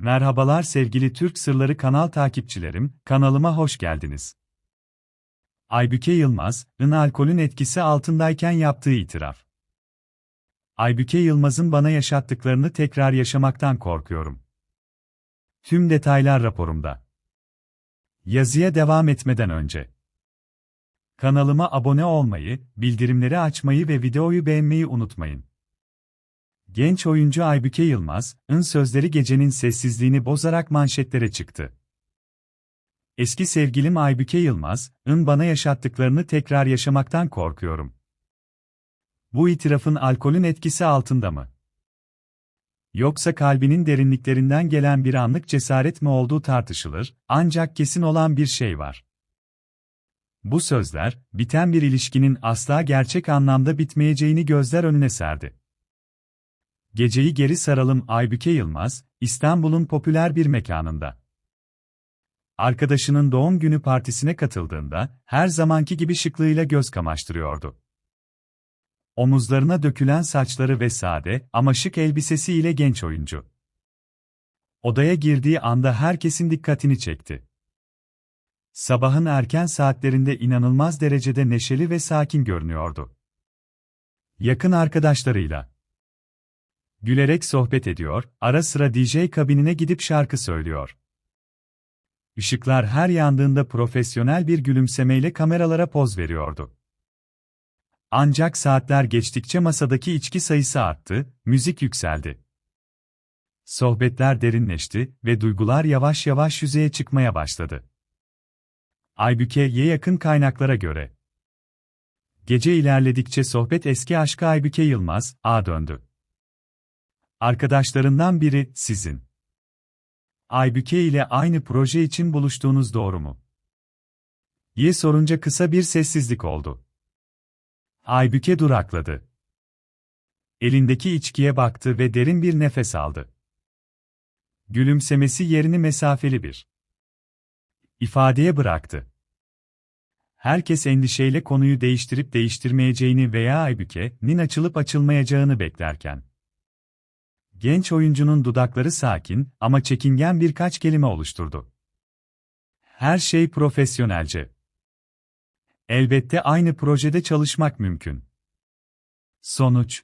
Merhabalar sevgili Türk Sırları kanal takipçilerim, kanalıma hoş geldiniz. Aybüke Yılmaz, ın alkolün etkisi altındayken yaptığı itiraf. Aybüke Yılmaz'ın bana yaşattıklarını tekrar yaşamaktan korkuyorum. Tüm detaylar raporumda. Yazıya devam etmeden önce kanalıma abone olmayı, bildirimleri açmayı ve videoyu beğenmeyi unutmayın. Genç oyuncu Aybüke Yılmaz, ın sözleri gecenin sessizliğini bozarak manşetlere çıktı. Eski sevgilim Aybüke Yılmaz, ın bana yaşattıklarını tekrar yaşamaktan korkuyorum. Bu itirafın alkolün etkisi altında mı? Yoksa kalbinin derinliklerinden gelen bir anlık cesaret mi olduğu tartışılır, ancak kesin olan bir şey var. Bu sözler, biten bir ilişkinin asla gerçek anlamda bitmeyeceğini gözler önüne serdi. Geceyi geri saralım Aybüke Yılmaz, İstanbul'un popüler bir mekanında. Arkadaşının doğum günü partisine katıldığında, her zamanki gibi şıklığıyla göz kamaştırıyordu. Omuzlarına dökülen saçları ve sade ama şık elbisesiyle genç oyuncu. Odaya girdiği anda herkesin dikkatini çekti. Sabahın erken saatlerinde inanılmaz derecede neşeli ve sakin görünüyordu. Yakın arkadaşlarıyla gülerek sohbet ediyor, ara sıra DJ kabinine gidip şarkı söylüyor. Işıklar her yandığında profesyonel bir gülümsemeyle kameralara poz veriyordu. Ancak saatler geçtikçe masadaki içki sayısı arttı, müzik yükseldi. Sohbetler derinleşti ve duygular yavaş yavaş yüzeye çıkmaya başladı. Aybüke'ye yakın kaynaklara göre. Gece ilerledikçe sohbet eski aşkı Aybüke Yılmaz, A döndü. Arkadaşlarından biri, sizin. Aybüke ile aynı proje için buluştuğunuz doğru mu? Diye sorunca kısa bir sessizlik oldu. Aybüke durakladı. Elindeki içkiye baktı ve derin bir nefes aldı. Gülümsemesi yerini mesafeli bir ifadeye bıraktı. Herkes endişeyle konuyu değiştirip değiştirmeyeceğini veya Aybüke'nin açılıp açılmayacağını beklerken Genç oyuncunun dudakları sakin ama çekingen birkaç kelime oluşturdu. Her şey profesyonelce. Elbette aynı projede çalışmak mümkün. Sonuç